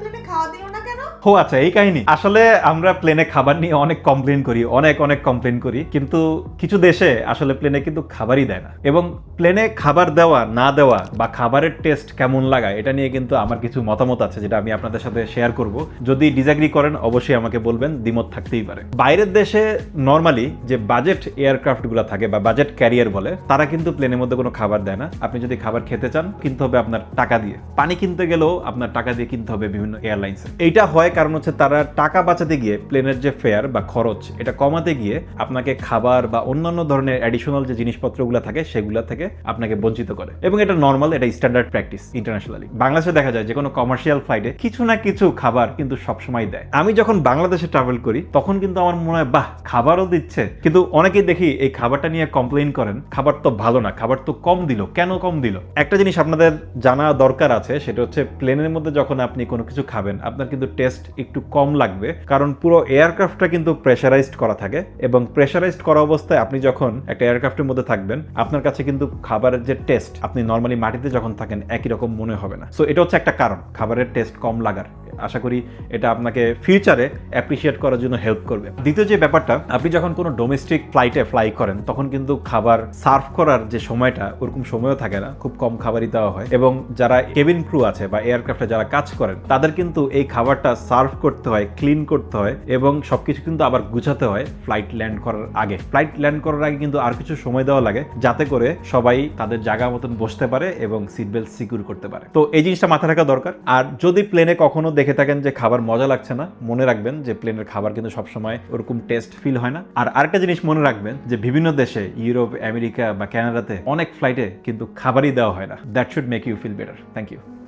প্লেনে খাওয়া দিল না কেন? ও আচ্ছা এই কাহিনী। আসলে আমরা প্লেনে খাবার নিয়ে অনেক কমপ্লেন করি, অনেক অনেক কমপ্লেন করি, কিন্তু কিছু দেশে আসলে প্লেনে কিন্তু খাবারই দেয় না। এবং প্লেনে খাবার দেওয়া, না দেওয়া বা খাবারের টেস্ট কেমন লাগা, এটা নিয়ে কিন্তু আমার কিছু মতামত আছে যেটা আমি আপনাদের সাথে শেয়ার করব। যদি ডিজাগ্রি করেন, অবশ্যই আমাকে বলবেন, দ্বিমত থাকতেই পারে। বাইরের দেশে নর্মালি যে বাজেট এয়ারক্রাফটগুলো থাকে বা বাজেট ক্যারিয়ার বলে, তারা কিন্তু প্লেনের মধ্যে কোনো খাবার দেয় না। আপনি যদি খাবার খেতে চান, কিনতে হবে আপনার টাকা দিয়ে। পানি কিনতে গেলেও আপনার টাকা দিয়ে কিনতে হবে বিভিন্ন এয়ারলাইন্সে। এইটা হয় কারণ হচ্ছে তারা টাকা বাঁচাতে গিয়ে প্লেনের যে ফেয়ার বা খরচ, এটা কমাতে গিয়ে আপনাকে খাবার বা অন্যান্য ধরনের অ্যাডিশনাল যে জিনিসপত্রগুলো থাকে, সেগুলো থেকে আপনাকে বঞ্চিত করে। এবং এটা নর্মাল এটা স্ট্যান্ডার্ড প্র্যাকটিস ইন্টারন্যাশনালি বাংলাদেশে দেখা যায় যে কোনো কমার্শিয়াল ফ্লাইটে কিছু না কিছু খাবার কিন্তু সবসময় দেয়। আমি যখন বাংলাদেশে ট্রাভেল করি, তখন কিন্তু আমার মনে হয়, বাহ, খাবারও দিচ্ছে। কিন্তু অনেকেই দেখি এই খাবারটা নিয়ে কমপ্লেন করেন, খাবার তো ভালো না, খাবার তো কম দিল, কেন কম দিল? একটা জিনিস আপনাদের জানা দরকার আছে, সেটা হচ্ছে প্লেনের মধ্যে যখন আপনি কোনো কিছু খাবেন, আপনার কিন্তু টেস্ট একটু কম লাগবে, কারণ পুরো এয়ারক্রাফটটা কিন্তু প্রেশারাইজড করা থাকে এবং প্রেশারাইজড করা অবস্থায় আপনি যখন একটা এয়ারক্রাফটের মধ্যে থাকবেন, আপনার কাছে কিন্তু খাবারের যে টেস্ট আপনি নর্মালি মাটিতে যখন থাকেন, একই রকম মনে হবে না। সো এটা হচ্ছে একটা কারণ, খাবারের টেস্ট কম লাগার। আশা করি এটা আপনাকে ফিউচারে অ্যাপ্রিসিয়েট করার জন্য হেল্প করবে। দ্বিতীয় যে ব্যাপারটা, আপনি যখন কোনো ডোমেস্টিক ফ্লাইটে ফ্লাই করেন, তখন কিন্তু খাবার সার্ভ করার যে সময়টা, ওরকম সময়ও থাকে না। খুব কম খাবারই দেওয়া হয়। এবং যারা কেবিন ক্রু আছে বা এয়ারক্রাফটে যারা কাজ করেন, তাদের কিন্তু এই খাবারটা সার্ভ করতে হয় ক্লিন করতে হয় এবং সবকিছু কিন্তু আবার গুছাতে হয় ফ্লাইট ল্যান্ড করার আগে। ফ্লাইট ল্যান্ড করার আগে কিন্তু আর কিছু সময় দেওয়া লাগে, যাতে করে সবাই তাদের জায়গা মতন বসতে পারে এবং সিট বেল্ট সিকিউর করতে পারে। তো এই জিনিসটা মাথায় রাখা দরকার। আর যদি প্লেনে কখনো দেখে থাকেন যে খাবার মজা লাগছে না, মনে রাখবেন যে প্লেনের খাবার কিন্তু সবসময় ওরকম টেস্ট ফিল হয় না। আর আরেকটা জিনিস মনে রাখবেন যে বিভিন্ন দেশে, ইউরোপ, আমেরিকা বা কানাডাতে অনেক ফ্লাইটে কিন্তু খাবারই দেওয়া হয় না। That should make you feel better thank you